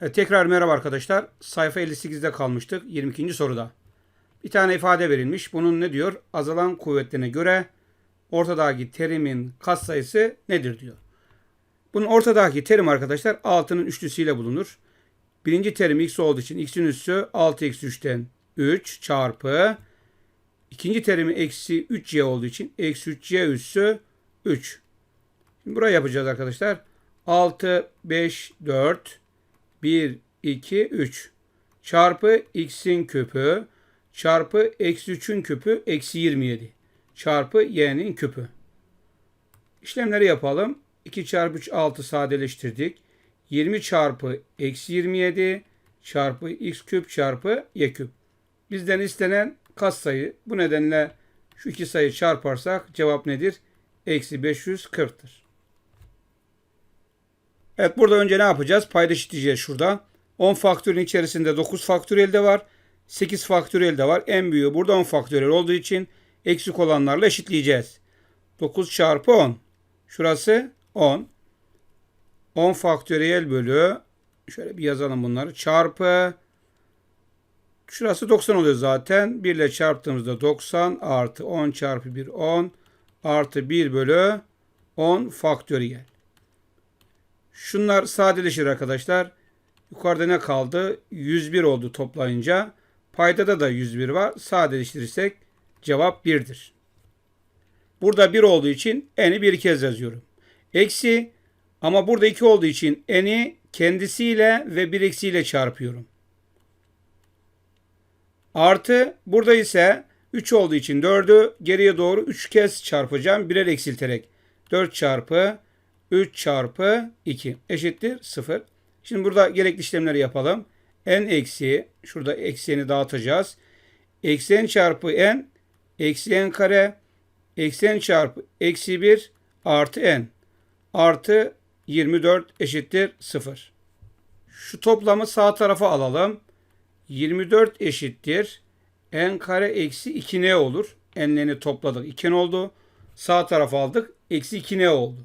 Evet, tekrar merhaba arkadaşlar. Sayfa 58'de kalmıştık. 22. soruda. Bir tane ifade verilmiş. Bunun ne diyor? Azalan kuvvetlerine göre ortadaki terimin katsayısı nedir diyor. Bunun ortadaki terim arkadaşlar 6'nın üçlüsüyle bulunur. Birinci terim x olduğu için x'in üssü 6 eksi 3'ten 3 çarpı ikinci terimi eksi 3y olduğu için eksi 3y üssü 3. Şimdi burayı yapacağız arkadaşlar. 6, 5, 4, 1, 2, 3 çarpı x'in küpü çarpı eksi 3'ün küpü eksi 27 çarpı y'nin küpü. İşlemleri yapalım. 2 çarpı 3 6 sadeleştirdik. 20 çarpı eksi 27 çarpı x küp çarpı y küp. Bizden istenen katsayı. Bu nedenle şu iki sayı çarparsak cevap nedir? Eksi 540'tır. Evet burada önce ne yapacağız? Eşitleyeceğiz şurada. 10 faktörün içerisinde 9 faktöriyel de var. 8 faktöriyel de var. En büyüğü burada 10 faktöriyel olduğu için eksik olanlarla eşitleyeceğiz. 9 çarpı 10. Şurası 10. 10 faktöriyel bölü şöyle bir yazalım bunları. Çarpı şurası 90 oluyor zaten. 1 ile çarptığımızda 90 artı 10 çarpı 1 10 artı 1 bölü 10 faktöriyel. Şunlar sadeleşir arkadaşlar. Yukarıda ne kaldı? 101 oldu toplayınca. Paydada da 101 var. Sadeleştirirsek cevap 1'dir. Burada 1 olduğu için n'i bir kez yazıyorum. Eksi ama burada 2 olduğu için n'i kendisiyle ve 1 eksiyle çarpıyorum. Artı burada ise 3 olduğu için 4'ü geriye doğru 3 kez çarpacağım. Birer eksilterek. 4 çarpı 3 çarpı 2 eşittir 0. Şimdi burada gerekli işlemleri yapalım. n eksi şurada ekseni dağıtacağız. Eksi n çarpı n eksi n kare eksi n çarpı eksi 1 artı n artı 24 eşittir 0. Şu toplamı sağ tarafa alalım. 24 eşittir n kare eksi 2 n olur. n'lerini topladık 2 n oldu. Sağ tarafa aldık. Eksi 2 n oldu.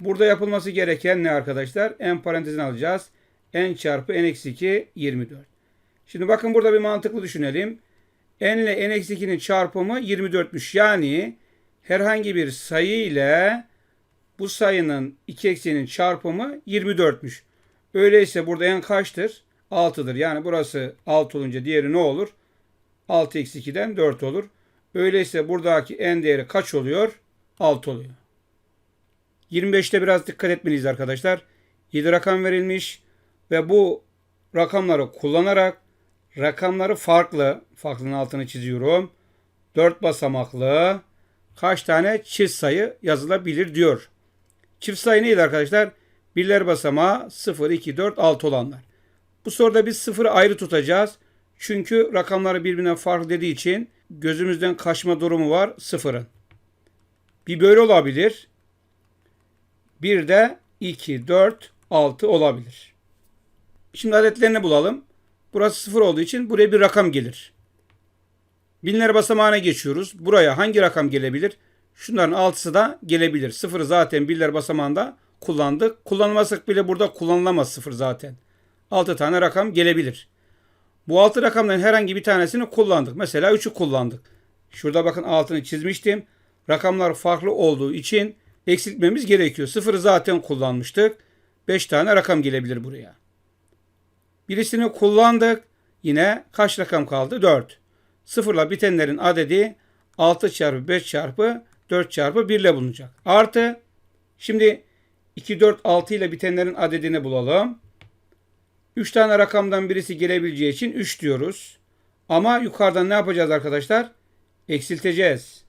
Burada yapılması gereken ne arkadaşlar? n parantezine alacağız. n çarpı n eksi 2 24. Şimdi bakın burada bir mantıklı düşünelim. n ile n eksi 2'nin çarpımı 24'müş. Yani herhangi bir sayı ile bu sayının iki ekseninin çarpımı 24'müş. Öyleyse burada n kaçtır? 6'dır. Yani burası 6 olunca diğeri ne olur? 6 eksi 2'den 4 olur. Öyleyse buradaki n değeri kaç oluyor? 6 oluyor. 25'te biraz dikkat etmeliyiz arkadaşlar. 7 rakam verilmiş ve bu rakamları kullanarak rakamları farklı, farklının altını çiziyorum. 4 basamaklı kaç tane çift sayı yazılabilir diyor. Çift sayı neydi arkadaşlar? Birler basamağı 0, 2, 4, 6 olanlar. Bu soruda biz sıfırı ayrı tutacağız. Çünkü rakamları birbirine farklı dediği için gözümüzden kaçma durumu var sıfırın. Bir böyle olabilir. Bir de 2, 4, 6 olabilir. Şimdi adetlerini bulalım. Burası sıfır olduğu için buraya bir rakam gelir. Binler basamağına geçiyoruz. Buraya hangi rakam gelebilir? Şunların altısı da gelebilir. Sıfırı zaten birler basamağında kullandık. Kullanmasak bile burada kullanılamaz sıfır zaten. 6 tane rakam gelebilir. Bu 6 rakamların herhangi bir tanesini kullandık. Mesela 3'ü kullandık. Şurada bakın altını çizmiştim. Rakamlar farklı olduğu için eksiltmemiz gerekiyor. Sıfırı zaten kullanmıştık. 5 tane rakam gelebilir buraya. Birisini kullandık. Yine kaç rakam kaldı? 4. Sıfırla bitenlerin adedi 6 çarpı 5 çarpı 4 çarpı 1 ile bulunacak. Artı şimdi 2, 4, 6 ile bitenlerin adedini bulalım. 3 tane rakamdan birisi gelebileceği için 3 diyoruz. Ama yukarıdan ne yapacağız arkadaşlar? Eksilteceğiz.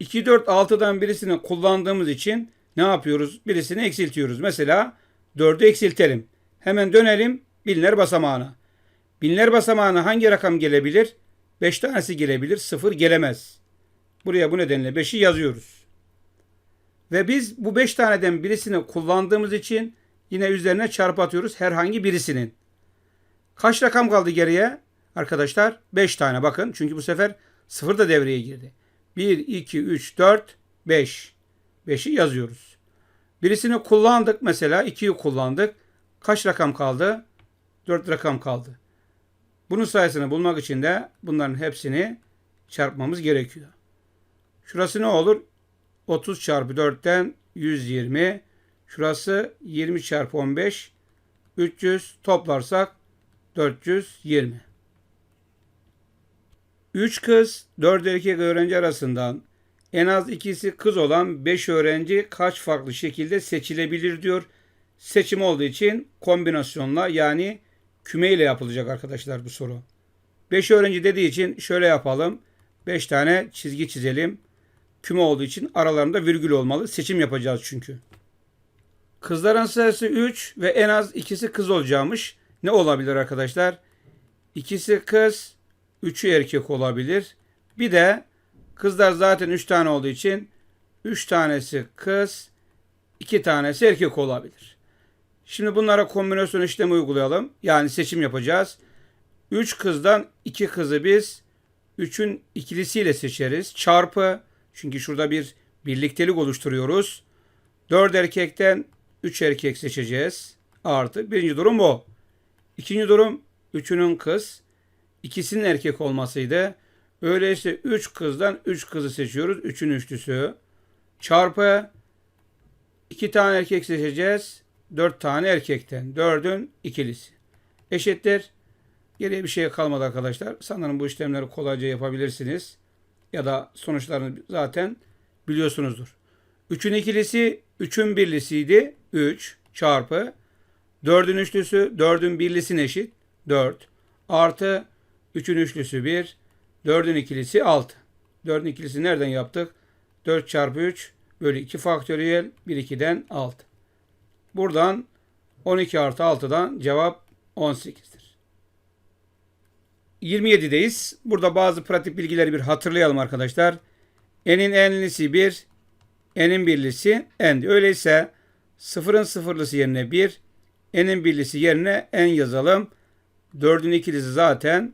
2, 4, 6'dan birisini kullandığımız için ne yapıyoruz? Birisini eksiltiyoruz. Mesela 4'ü eksiltelim. Hemen dönelim binler basamağına. Binler basamağına hangi rakam gelebilir? 5 tanesi gelebilir. 0 gelemez. Buraya bu nedenle 5'i yazıyoruz. Ve biz bu 5 taneden birisini kullandığımız için Yine üzerine çarpı atıyoruz herhangi birisinin. Kaç rakam kaldı geriye? Arkadaşlar 5 tane bakın. Çünkü bu sefer 0 da devreye girdi. 1, 2, 3, 4, 5. 5'i yazıyoruz. Birisini kullandık mesela 2'yi kullandık. Kaç rakam kaldı? 4 rakam kaldı. Bunun sayısını bulmak için de bunların hepsini çarpmamız gerekiyor. Şurası ne olur? 30 çarpı 4'ten 120. Şurası 20 çarpı 15. 300 toplarsak 420. 3 kız 4 erkek öğrenci arasından en az ikisi kız olan 5 öğrenci kaç farklı şekilde seçilebilir diyor. Seçim olduğu için kombinasyonla yani küme ile yapılacak arkadaşlar bu soru. 5 öğrenci dediği için şöyle yapalım. 5 tane çizgi çizelim. Küme olduğu için aralarında virgül olmalı. Seçim yapacağız çünkü. Kızların sayısı 3 ve en az ikisi kız olacakmış. Ne olabilir arkadaşlar? İkisi kız, üçü erkek olabilir. Bir de kızlar zaten 3 tane olduğu için 3 tanesi kız, 2 tanesi erkek olabilir. Şimdi bunlara kombinasyon işlemi uygulayalım. Yani seçim yapacağız. 3 kızdan 2 kızı biz 3'ün ikilisiyle seçeriz. Çarpı çünkü şurada bir birliktelik oluşturuyoruz. 4 erkekten 3 erkek seçeceğiz. Artı birinci durum bu. İkinci durum üçünün kız, ikisinin erkek olmasıydı. Öyleyse 3 kızdan 3 kızı seçiyoruz. 3'ün üçlüsü. Çarpı 2 tane erkek seçeceğiz. 4 tane erkekten. 4'ün ikilisi. Eşittir. Geriye bir şey kalmadı arkadaşlar. Sanırım bu işlemleri kolayca yapabilirsiniz. Ya da sonuçlarını zaten biliyorsunuzdur. 3'ün ikilisi 3'ün birlisiydi. 3 çarpı 4'ün üçlüsü 4'ün birlisine eşit. 4 artı 3'ün üçlüsü 1 4'ün ikilisi 6. 4'ün ikilisi nereden yaptık? 4 çarpı 3 bölü 2 faktöriyel 1 2'den 6. Buradan 12 artı 6'dan cevap 18'dir. 27'deyiz. Burada bazı pratik bilgileri bir hatırlayalım arkadaşlar. N'in enlisi 1, N'in birlisi N. Öyleyse sıfırın sıfırlısı yerine 1, N'in birlisi yerine N yazalım. 4'ün ikilisi zaten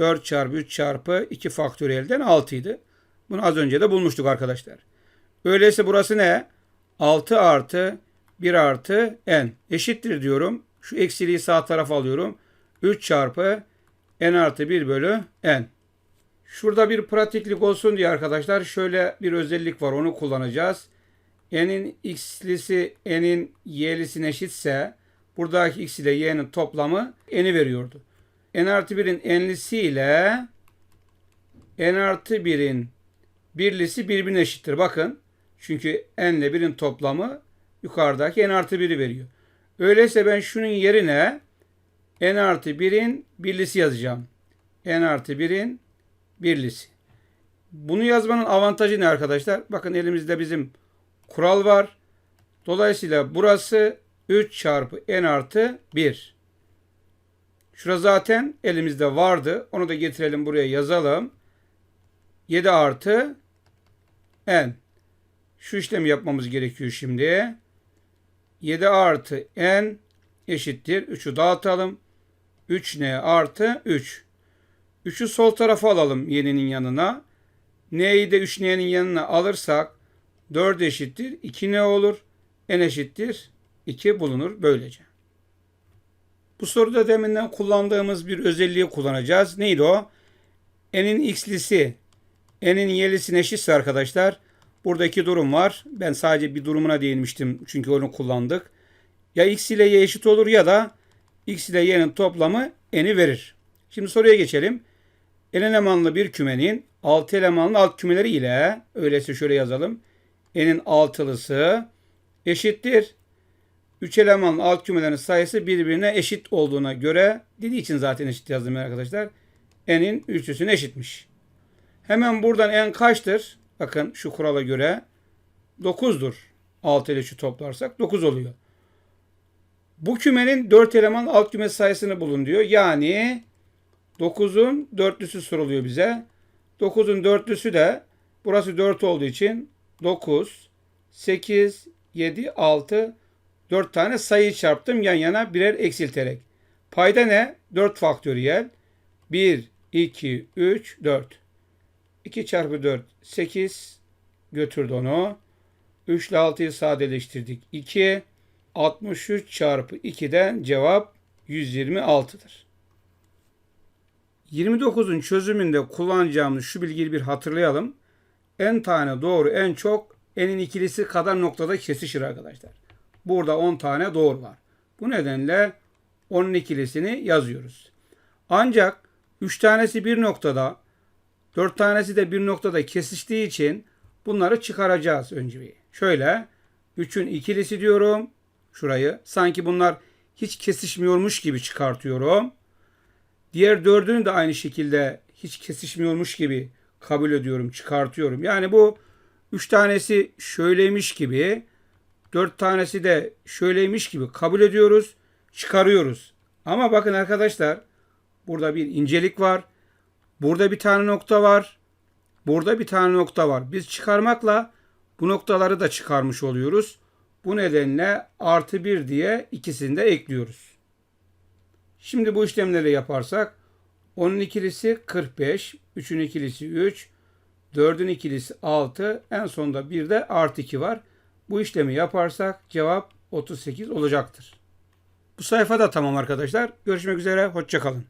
4 çarpı 3 çarpı 2 faktöriyelden 6 idi. Bunu az önce de bulmuştuk arkadaşlar. Öyleyse burası ne? 6 artı 1 artı N eşittir diyorum. Şu eksiliği sağ tarafa alıyorum. 3 çarpı N artı 1 bölü N. Şurada bir pratiklik olsun diye arkadaşlar şöyle bir özellik var onu kullanacağız. N'in x'lisi N'in y'lisine eşitse buradaki x ile y'nin toplamı N'i veriyordu. N artı 1'in n'lisi ile N artı 1'in birlisi birbirine eşittir. Bakın çünkü N ile 1'in toplamı yukarıdaki N artı 1'i veriyor. Öyleyse ben şunun yerine N artı 1'in birlisi yazacağım. N artı 1'in birlisi. Bunu yazmanın avantajı ne arkadaşlar? Bakın elimizde bizim kural var. Dolayısıyla burası 3 çarpı n artı 1. Şura zaten elimizde vardı. Onu da getirelim buraya yazalım. 7 artı n. Şu işlemi yapmamız gerekiyor şimdi. 7 artı n eşittir. 3'ü dağıtalım. 3n artı 3. 3'ü sol tarafa alalım y'nin yanına. N'yi de 3n'nin yanına alırsak 4 eşittir. 2 ne olur? N eşittir. 2 bulunur böylece. Bu soruda deminden kullandığımız bir özelliği kullanacağız. Neydi o? N'in x'lisi N'in y'lisine eşitse arkadaşlar buradaki durum var. Ben sadece bir durumuna değinmiştim çünkü onu kullandık. Ya x ile y eşit olur ya da x ile y'nin toplamı n'i verir. Şimdi soruya geçelim. N elemanlı bir kümenin 6 elemanlı alt kümeleri ile öyleyse şöyle yazalım. N'in altılısı eşittir. 3 elemanlı alt kümelerin sayısı birbirine eşit olduğuna göre dediği için zaten eşit yazdım arkadaşlar. N'in üçlüsüne eşitmiş. Hemen buradan n kaçtır? Bakın şu kurala göre 9'dur. 6 ile 3'ü toplarsak 9 oluyor. Bu kümenin 4 eleman alt küme sayısını bulun diyor. Yani 9'un dörtlüsü soruluyor bize. 9'un dörtlüsü de burası 4 olduğu için 9, 8, 7, 6, 4 tane sayı çarptım yan yana birer eksilterek. Payda ne? 4 faktöriyel. 1, 2, 3, 4. 2 çarpı 4, 8 götürdü onu. 3 ile 6'yı sadeleştirdik. 2, 63 çarpı 2'den cevap 126'dır. 29'un çözümünde kullanacağımız şu bilgiyi bir hatırlayalım. En tane doğru en çok enin ikilisi kadar noktada kesişir arkadaşlar. Burada 10 tane doğru var. Bu nedenle 10'un ikilisini yazıyoruz. Ancak 3 tanesi bir noktada, 4 tanesi de bir noktada kesiştiği için bunları çıkaracağız önce. Şöyle 3'ün ikilisi diyorum. Şurayı sanki bunlar hiç kesişmiyormuş gibi çıkartıyorum. Diğer dördünü de aynı şekilde hiç kesişmiyormuş gibi kabul ediyorum, çıkartıyorum. Yani bu üç tanesi şöyleymiş gibi, dört tanesi de şöyleymiş gibi kabul ediyoruz, çıkarıyoruz. Ama bakın arkadaşlar, burada bir incelik var. Burada bir tane nokta var. Burada bir tane nokta var. Biz çıkarmakla bu noktaları da çıkarmış oluyoruz. Bu nedenle artı bir diye ikisini de ekliyoruz. Şimdi bu işlemleri yaparsak 10'un ikilisi 45, 3'ün ikilisi 3, 4'ün ikilisi 6, en sonunda bir de artı 2 var. Bu işlemi yaparsak cevap 38 olacaktır. Bu sayfa da tamam arkadaşlar. Görüşmek üzere, hoşçakalın.